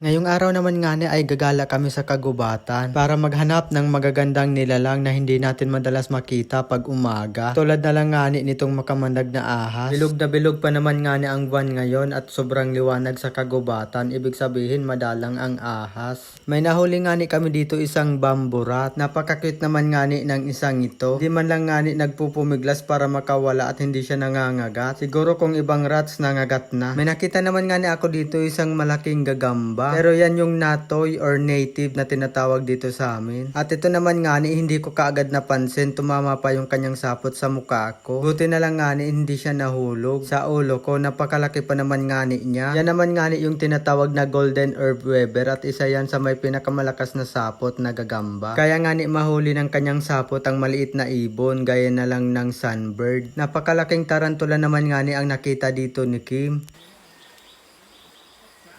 Ngayong araw naman nga ay gagala kami sa kagubatan para maghanap ng magagandang nilalang na hindi natin madalas makita pag umaga. Tulad na lang nga ni nitong makamandag na ahas. Bilog na bilog pa naman nga ang buwan ngayon at sobrang liwanag sa kagubatan. Ibig sabihin madalang ang ahas. May nahuli nga kami dito isang bamburat. Napakakit naman nga ni ng isang ito. Di man lang nga nagpupumiglas para makawala at hindi siya nangangagat. Siguro kung ibang rats nangagat na. May nakita naman nga ako dito isang malaking gagamba. Pero yan yung natoy or native na tinatawag dito sa amin. At ito naman nga ni hindi ko kaagad napansin. Tumama pa yung kanyang sapot sa mukha ko. Buti na lang nga ni hindi siya nahulog. Sa ulo ko napakalaki pa naman nga ni niya. Yan naman nga ni yung tinatawag na golden herb weber at isa yan sa may pinakamalakas na sapot na gagamba. Kaya nga ni mahuli ng kanyang sapot ang maliit na ibon gaya na lang ng sunbird. Napakalaking tarantula naman nga ni ang nakita dito ni Kim.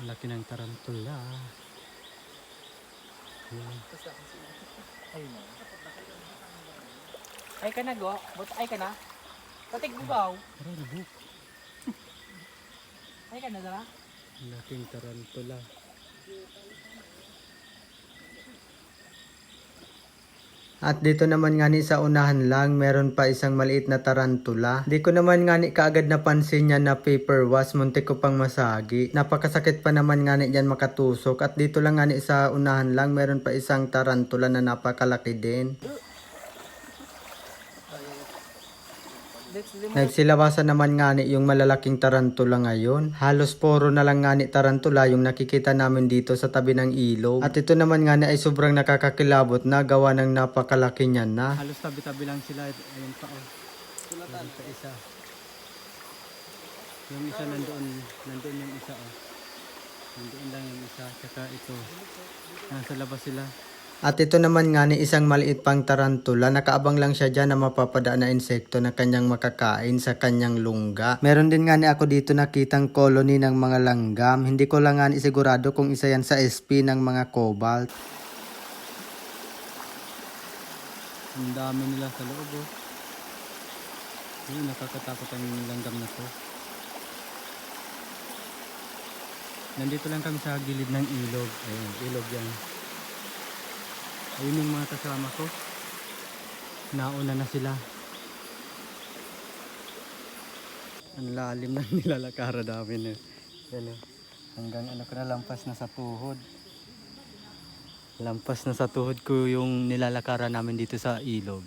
Laki ng tarantula. Ay ka na go, but ay ka na. Patig bugaw. Ay ka na dala. Laking tarantula. At dito naman nga ni sa unahan lang, meron pa isang maliit na tarantula. Di ko naman nga ni kaagad napansin niya na paper was, muntik ko pang masagi. Napakasakit pa naman nga ni yan makatusok. At dito lang nga ni sa unahan lang, meron pa isang tarantula na napakalaki din. Nagsilabasan naman nga ni yung malalaking tarantula ngayon. Halos puro na lang nga ni tarantula yung nakikita namin dito sa tabi ng ilog. At ito naman nga ni ay sobrang nakakakilabot na gawa ng napakalaki niya na. Halos tabi-tabi lang sila. Ayun pa oh. Meron pa isa. Yung isa nandoon, nandoon yung isa oh. Nandoon lang yung isa. Tsaka ito. Nasa labas sila. At ito naman nga ni isang maliit pang tarantula, nakaabang lang siya dyan na mapapadaan na insekto na kanyang makakain sa kanyang lungga. Meron din nga ni ako dito nakitang colony ng mga langgam. Hindi ko lang nga ni sigurado kung isa yan sa SP ng mga cobalt. Ang dami nila sa loob oh. Ayun, nakakatakot ang langgam na to. Nandito lang kami sa gilid ng ilog. Ayun, ilog yan. Ayun yung mga kasama ko. Nauna na sila. Ang lalim ng nilalakara namin eh. Yan eh. Hanggang ano ko na lampas na sa tuhod. Lampas na sa tuhod ko yung nilalakara namin dito sa ilog.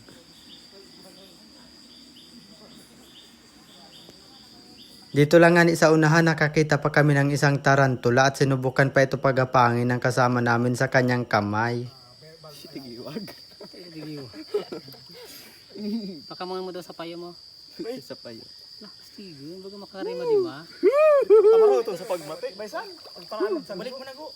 Dito lang nga ni sa unahan nakakita pa kami ng isang tarantula at sinubukan pa ito pagapangin ng kasama namin sa kanyang kamay. Digiw. Baka mga mo daw sa payo mo. Isa pa yun. Lah, stigo, baga makarima di ba? Tamaro ito sa pagmati. Baysan, ang pangalan sa balik mo na go.